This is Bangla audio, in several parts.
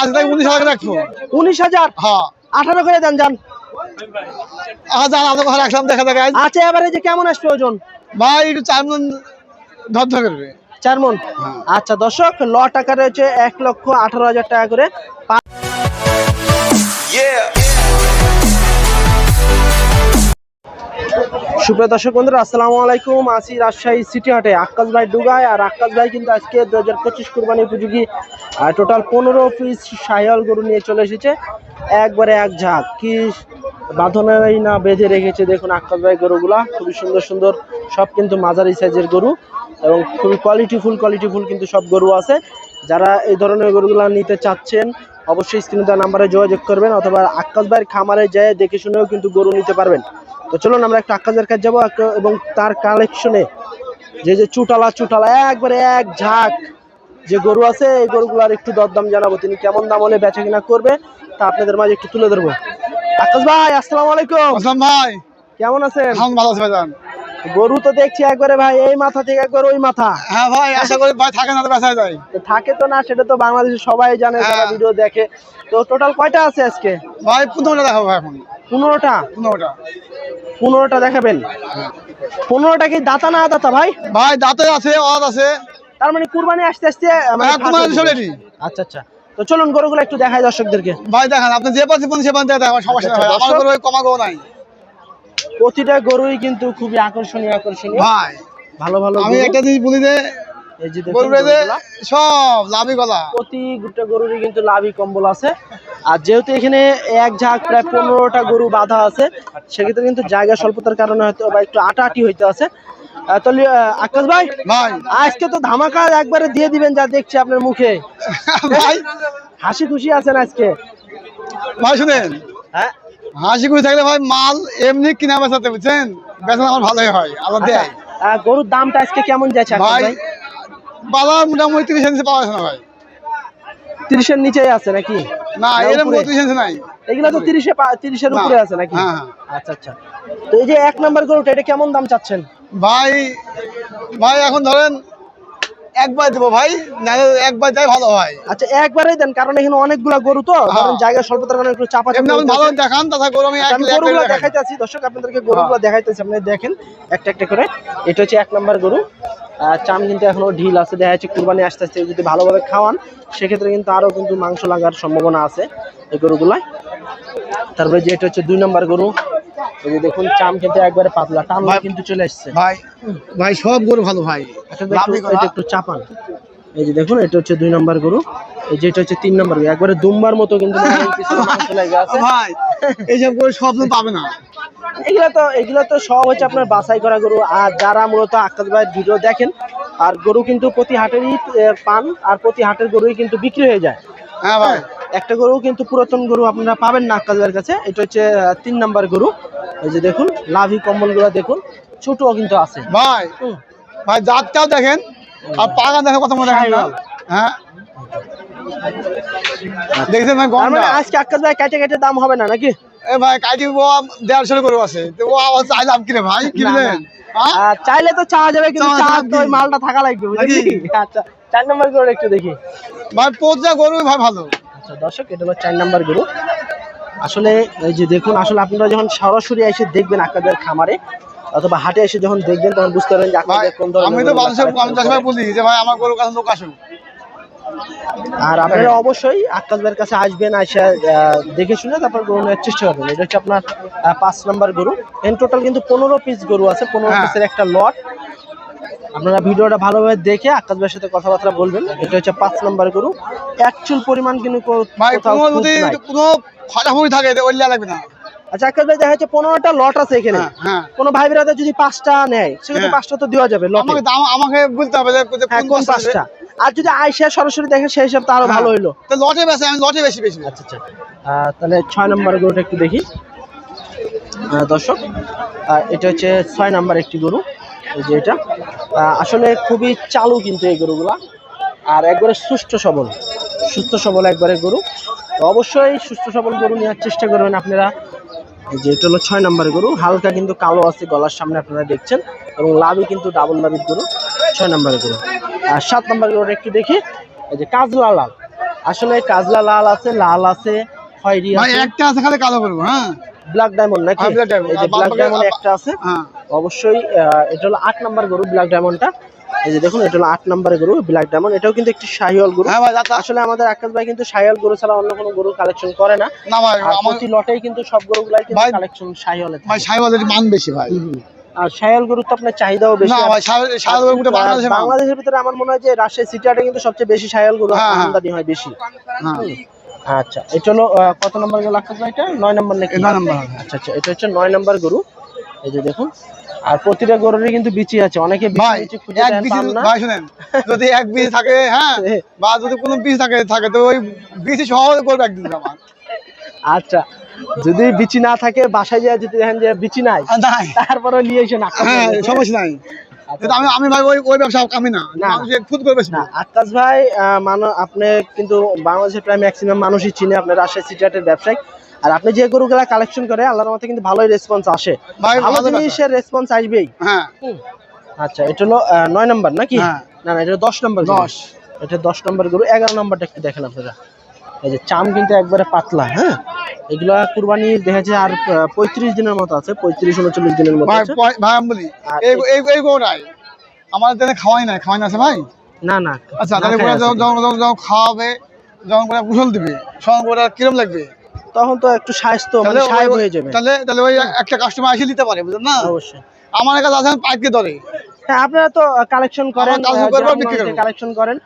আজ তাই উনিশ হাজার রাখব। উনিশ হাজার? হ্যাঁ। আঠারো করে দেন যান। রাখলাম দেখা দেখা আচ্ছা এবারে যে কেমন আসবে ওজন? ভাই একটু চার মন ধর ধর করবে। চার মন? হ্যাঁ। আচ্ছা দর্শক ল টাকা রয়েছে এক লক্ষ আঠারো হাজার টাকা করে। সুপ্রিয় দর্শক বন্ধুরা, আসসালামু আলাইকুম। আসি রাজশাহী সিটি হাটে আকাশ ভাই ডুগায়। আর আকাশ ভাই কিন্তু আজকে দু হাজার পঁচিশ কুরবানি উপযোগী টোটাল পনেরো পিস সায়াল গরু নিয়ে চলে এসেছে। একবারে এক ঝাঁক। কি বাঁধনেরই না বেঁধে রেখেছে দেখুন আকাশ ভাই গরুগুলা। খুবই সুন্দর সুন্দর, সব কিন্তু মাঝারি সাইজের গরু এবং খুবই কোয়ালিটিফুল কোয়ালিটিফুল কিন্তু সব গরু আছে। যারা এই ধরনের গরুগুলা নিতে চাচ্ছেন, অবশ্যই স্ক্রিনে দেওয়া নাম্বারে যোগাযোগ করবেন অথবা আকাশ ভাইয়ের খামারে যেয়ে দেখে শুনেও কিন্তু গরু নিতে পারবেন। তো চলুন আমরা একটা আকাশের কাছে যাব এবং তার কালেকশনে যে যে চুটালা চুটালা একবারে এক ঝাঁক যে গরু আছে এই গরুগুলার একটু দরদাম জানাব। তিনি কেমন দাম হলে বেচা কিনা করবে তা আপনাদের মাঝে একটু তুলে ধরবো। আকাশ ভাই আসসালামু আলাইকুম। ভাই। কেমন আছেন? ভালো আছে ভাইজান গরু তো দেখছি একবারে ভাই এই মাথা থেকে একবার ওই মাথা। হ্যাঁ ভাই আশা করি ভাই থাকে না তো বেচা যায় থাকে তো না সেটা তো বাংলাদেশে সবাই জানে যারা হ্যাঁ। ভিডিও দেখে। তো টোটাল কয়টা আছে আজকে? ভাই পনেরোটা দেখাবো ভাই এখন। পনেরোটা? পনেরোটা। পনেরোটা দেখাবেন? পনেরোটা কি দাতা না দাতা ভাই? ভাই দাঁতে আছে অদ আছে। তার মানে কুরবানি আসতে আসতে মানে হ্যাঁ। আচ্ছা আচ্ছা। তো চলুন গরুগুলো একটু দেখাই দর্শকদেরকে। ভাই দেখান আপনি যে পাচ্ছি সে পান আমার সমস্যা নাই আমার দর্শক- কোনো কমাগো নাই। প্রতিটা গরুই কিন্তু খুবই আকর্ষণীয় আকর্ষণীয়। ভাই ভালো ভালো আমি একটা জিনিস বলি যে। সব লাভি গলা। প্রতি গোটা গরুরই কিন্তু লাভি কম্বল আছে। আর যেহেতু এখানে এক ঝাঁক প্রায় পনেরোটা গরু বাঁধা আছে সেক্ষেত্রে কিন্তু জায়গা স্বল্পতার কারণে হয়তো বা একটু আটাআটি হইতে আছে। আহ, তাহলে আকাশ ভাই ভাই। আজকে তো ধামাকা একবারে দিয়ে দিবেন যা দেখছি আপনার মুখে। ভাই। হাসি খুশি আছেন আজকে? ভাই শুনেন। হ্যাঁ? হাসি খুশি থাকলে ভাই মাল এমনি কিনা বেচাতে বুঝছেন? বেচা আমার ভালোই হয় আল্লাহ আচ্ছা, দেয়। গরুর দামটা আজকে কেমন যাচ্ছে ভাই বাজার মোটামুটি তিরিশ ইঞ্চি পাওয়া যাচ্ছে না ভাই। তিরিশের নিচেই আছে নাকি? না এরকম উপরে? পঁয়ত্রিশ নাই। এগুলো তো তিরিশে তিরিশের উপরে আছে নাকি? হ্যাঁ, হ্যাঁ। আচ্ছা আচ্ছা। তো এই যে এক নাম্বার গরুটা এটা কেমন দাম চাচ্ছেন? ভাই ভাই এখন ধরেন একবার দেবো ভাই একবার যাই ভালো হয়। আচ্ছা একবারেই দেন কারণ এখানে অনেকগুলা গরু তো। হ্যাঁ। জায়গা স্বল্পতার কারণে একটু চাপা ভালো দেখান তাছাড়া গরু আমি আচ্ছা, গরুগুলো দেখাইতেছি দর্শক আপনাদেরকে গরুগুলো দেখাইতেছি আপনি দেখেন একটা একটা করে। এটা হচ্ছে এক নাম্বার গরু। চাম কিন্তু এখনও ঢিল আছে দেখা যাচ্ছে কুরবানি আসতে আসতে যদি ভালোভাবে খাওয়ান সেক্ষেত্রে কিন্তু আরও কিন্তু মাংস লাগার সম্ভাবনা আছে এই গরুগুলাই তারপরে যে এটা হচ্ছে দুই নাম্বার গরু এই যে দেখুন চাম কিন্তু একবারে পাতলা টান কিন্তু চলে আসছে। ভাই ভাই সব গরু ভালো ভাই। এটা একটু- এটা একটু চাপান। এই যে দেখুন এটা হচ্ছে দুই নাম্বার গরু। এই যে এটা হচ্ছে তিন নাম্বার গরু। একবারে দুম্বার মতো কিন্তু ভাই এইসব গরু সব পাবে না। এগুলো তো এগুলো তো সব হচ্ছে আপনার বাছাই করা গরু। আর যারা মূলত আকাশ ভাইয়ের ভিডিও দেখেন আর গরু কিন্তু প্রতি হাটেরই পান আর প্রতি হাটের গরুই কিন্তু বিক্রি হয়ে যায়। হ্যাঁ ভাই। একটা গরু কিন্তু পুরাতন গরু আপনারা পাবেন না আকাশ ভাইয়ের কাছে। এটা হচ্ছে তিন নাম্বার গরু। এই যে দেখুন লাভি কম্বলগুলো দেখুন ছোটও কিন্তু আছে। ভাই ভাই জাতটাও দেখেন আর পাকা দেখেন কত মনে দেখেন হ্যাঁ। দেখছেন ভাই মানে আজকে আকাশ ভাই কাটে কাটে দাম হবে না নাকি? এ ভাই কাটি ও দেড়শো গরু আছে ও আবার চাইলাম কিরে ভাই হ্যাঁ? চাইলে তো চাওয়া যাবে কিন্তু চাওয়া চাওয়ার তো মালটা থাকা লাগবে বুঝলি? আচ্ছা চার নাম্বার গরু একটু দেখি। ভাই পোচা গরু ভাই ভালো। আচ্ছা দর্শক এটা হলো চার নাম্বার গরু। আসলে এই যে দেখুন আসলে আপনারা যখন সরাসরি এসে দেখবেন আপনাদের খামারে অথবা হাটে এসে যখন দেখবেন তখন বুঝতে পারবেন যে আপনাদের কোন ধরনের আমি তো পঞ্চাশ বলি যে ভাই আমার গরুর কাছে লোক আসুক। আর আপনারা অবশ্যই আক্কাস ভাইয়ের কাছে আসবেন আসে দেখে শুনে তারপর গরু নেওয়ার চেষ্টা করবেন। এটা হচ্ছে আপনার পাঁচ নাম্বার গরু। এন টোটাল কিন্তু পনেরো পিস গরু আছে পনেরো হ্যাঁ। পিসের একটা লট আপনারা ভিডিওটা ভালোভাবে দেখে আক্কাস ভাইয়ের সাথে কথাবার্তা বলবেন। এটা হচ্ছে পাঁচ নাম্বার গরু। অ্যাকচুয়াল পরিমাণ কিন্তু কোনো ফাটাফুটি থাকে ওই লাগবে না। আচ্ছা ভাই দেখা যাচ্ছে পনেরোটা লট আছে এখানে। হ্যাঁ হ্যাঁ। কোনো ভাই যদি পাঁচটা নেয় সেক্ষেত্রে হ্যাঁ। পাঁচটা তো দেওয়া যাবে লটে আমাকে দাম- আমাকে বলতে হবে কোন পাঁচটা আর যদি আইসা সরাসরি দেখে সেই হিসাব তো আরও। ভালো হইল। লটে বেশি আমি লটে বেশি বেশি আচ্ছা আচ্ছা। তাহলে ছয় নম্বর গরুটা একটু দেখি। দর্শক এটা হচ্ছে ছয় নাম্বার একটি গরু। এই যে এটা। আসলে খুবই চালু কিন্তু এই গরুগুলা। আর একবারে সুস্থ সবল সুস্থ সবল একবারে গরু। তো অবশ্যই সুস্থ সবল গরু নেওয়ার চেষ্টা করবেন আপনারা। যে এটা হলো ছয় নাম্বার গরু হালকা কিন্তু কালো আছে গলার সামনে আপনারা দেখছেন এবং লাভই কিন্তু ডাবল লাভের গরু ছয় নাম্বার গরু। আর সাত নাম্বার গরুটা একটু দেখি এই যে কাজলা লাল। আসলে কাজলা লাল আছে লাল আছে খয়েরি ভাই আছে। একটা আছে খালি কালো করব হ্যাঁ? ব্ল্যাক ডায়মন্ড নাকি? হ্যাঁ। এই যে ব্ল্যাক ডায়মন্ড একটা আছে। হ্যাঁ। অবশ্যই এটা হলো আট নাম্বার গরু ব্ল্যাক ডায়মন্ডটা এই যে দেখুন এটা হলো আট নাম্বারের গরু ব্ল্যাক ডায়মন্ড এটাও কিন্তু একটি শাহিওয়াল গরু। হ্যাঁ আসলে আমাদের আকাশ ভাই কিন্তু শাহিওয়াল গরু ছাড়া অন্য কোনো গরু কালেকশন করে না। প্রতি লটেই কিন্তু সব গরুগুলাই কিন্তু কালেকশন শাহিওয়ালে ভাই মান বেশি ভাই। আর শাহিওয়াল গরুর তো আপনার চাহিদাও বেশি বাংলাদেশের ভিতরে আমার মনে হয় যে রাজশাহী সিটিয়াটা কিন্তু সবচেয়ে বেশি শাহিওয়াল গরু। আমদানি হয় বেশি। হ্যাঁ। আচ্ছা এটা হলো কত নম্বর এটা? নয় নম্বর নাকি? নয় নম্বর আচ্ছা আচ্ছা এটা হচ্ছে নয় নম্বর গরু। এই যে দেখুন আর প্রতিটা গরুরই কিন্তু বিচি আছে। অনেকে এক বিচি ভাই শুনেন যদি এক বিচ থাকে হ্যাঁ বা যদি কোনো বিচ থাকে থাকে তো ওই বিচি সহজ করবে একদিন আমার। আচ্ছা যদি বিচি না থাকে বাসায় যায় যদি দেখেন যে বিচি নাই তারপরে নিয়ে এসে না হ্যাঁ সমস্যা নাই। আমি আমি ভাই ওই ওই ব্যবসা আমি না। আকাশ ভাই মানো আপনি কিন্তু বাংলাদেশের প্রায় ম্যাক্সিমাম মানুষই চিনে আপনার রাজশাহী ব্যবসায়ী। আর আপনি যে গরুগুলা কালেকশন করে আল্লাহর মতে কিন্তু ভালোই রেসপন্স আসে। ভালো জিনিসের রেসপন্স আসবেই। হ্যাঁ। আচ্ছা এটা হলো নয় নাম্বার নাকি? হ্যাঁ। না না এটা দশ নাম্বার। দশ। এটা দশ নাম্বার গরু। এগারো নাম্বারটা একটু দেখেন আপনারা। এই যে চাম কিন্তু একবারে পাতলা হ্যাঁ? এগুলা কুরবানি দেখা যায় আর পঁয়ত্রিশ দিনের মতো আছে পঁয়ত্রিশ উনচল্লিশ দিনের মতো ভাই ভাই আমি বলি এই এই এই দেনে খাওয়াই খাওয়াই না আছে ভাই? না না আচ্ছা তাহলে যখন যখন যখন যখন খাওয়াবে যখন দিবে তখন কিরম লাগবে? তখন তো একটু স্বাস্থ্য মানে সাহেব হয়ে যাবে। তাহলে তাহলে ওই একটা কাস্টমার এসে নিতে পারে বুঝলেন না? অবশ্যই। আমার কাছে আছে পাইকে ধরে হ্যাঁ আপনারা তো কালেকশন করেন আমরা কালেকশন করেন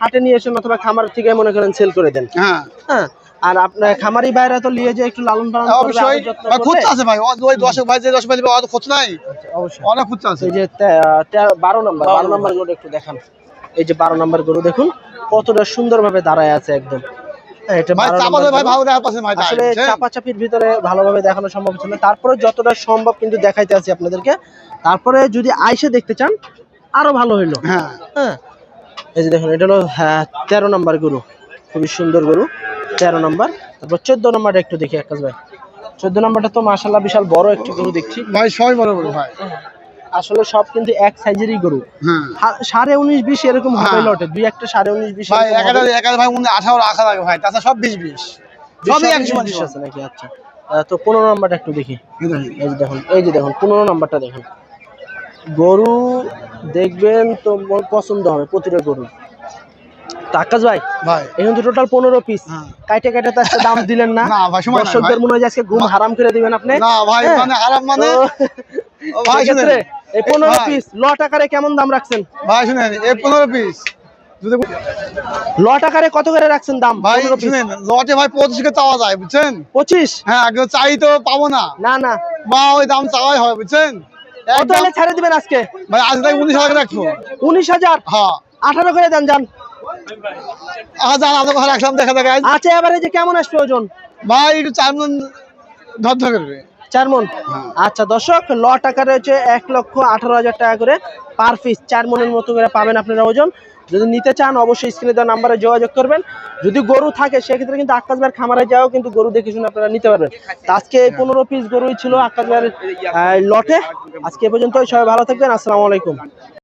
হাটে নিয়ে এসে অথবা খামার থেকে মনে করেন সেল করে দেন। হ্যাঁ। হ্যাঁ আর আপনার খামারি বাইরে তো নিয়ে যে একটু লালন পালন করবে, অবশ্যই। খুঁজতে আছে ভাই। ওই দশক ভাই যে দশ ভাই অত খুঁজ নাই। আচ্ছা, অবশ্যই। অনেক খুঁজতে আছে। এই যে বারো নম্বর বারো বারো। নম্বর গরু একটু দেখান। এই যে বারো নম্বর গরু দেখুন কতটা সুন্দর ভাবে দাঁড়ায় আছে একদম। হ্যাঁ? চাপাচাপির ভিতরে ভালোভাবে দেখানো সম্ভব ছিল তারপরে যতটা সম্ভব কিন্তু দেখাইতে আছি আপনাদেরকে। তারপরে যদি আইসে দেখতে চান আরও ভালো হইল। হ্যাঁ। হ্যাঁ। এই যে দেখুন এটা হলো হ্যাঁ, তেরো নম্বর গরু। খুবই সুন্দর গরু। তেরো নম্বর। তারপর চোদ্দ নম্বরটা একটু দেখি আকাশ ভাই। চোদ্দ নম্বরটা তো মাসাল্লাহ বিশাল বড় একটি গরু দেখছি। ভাই সবাই বড় বড় ভাই। আসলে সব কিন্তু এক সাইজেরই গরু। সাড়ে উনিশ বিশ এরকম হবে হ্যাঁ। লটে। দুই একটা সাড়ে উনিশ বিশ ভাই একাটা। একাটা ভাই হয় আঠারো রাখা লাগে ভাই। তাছাড়া সব বিশ বিশ। সবই বিশ আছে নাকি? আচ্ছা। তো পনেরো নাম্বারটা একটু দেখি। এই যে দেখুন এই যে দেখুন পনেরো নাম্বারটা দেখুন। গরু দেখবেন তো পছন্দ হবে প্রতিটা গরু আকাশ ভাই ভাই। এখন তো টোটাল পনেরো পিস হ্যাঁ। কাইটে কাইটে তো আজকে দাম দিলেন না। না ভাই সময় নাই দর্শকদের মনে হয় আজকে ঘুম হারাম করে দিবেন আপনি। না ভাই হ্যাঁ। মানে আরাম মানে? ভাই সেক্ষেত্রে এই পনেরো পিস লট আকারে কেমন দাম রাখছেন? ভাই শুনেন এই পনেরো পিস লট আকারে কত করে রাখছেন দাম? ভাই শুনেন লটে ভাই পঁচিশ কে চাওয়া যায় বুঝছেন? পঁচিশ? হ্যাঁ একদম চাই তো পাবো না। না না। বা ওই দাম চাওয়াই হয় বুঝছেন? কত হলে ছেড়ে দিবেন আজকে? ভাই আজ তাই উনিশ হাজার রাখব। উনিশ হাজার? হ্যাঁ। আঠারো করে দেন যান। রাখলাম দেখা দেখা আচ্ছা এবারে যে কেমন আসবে ওজন? ভাই একটু চার মন ধর ধর করবে। চার মন হ্যাঁ। আচ্ছা দর্শক হচ্ছে এক লক্ষ আঠারো হাজার টাকা করে পার পিস চার মনের মতো করে পাবেন আপনারা ওজন। যদি নিতে চান অবশ্যই স্ক্রিনে দেওয়া নাম্বারে যোগাযোগ করবেন। যদি গরু থাকে সেক্ষেত্রে কিন্তু আকাশ ভাইয়ের খামারে যাও কিন্তু গরু দেখে শুনে আপনারা নিতে পারবেন। আজকে পনেরো পিস গরুই ছিল আকাশ ভাইয়ের লটে আজকে এ পর্যন্ত সবাই ভালো থাকবেন আসসালামু আলাইকুম।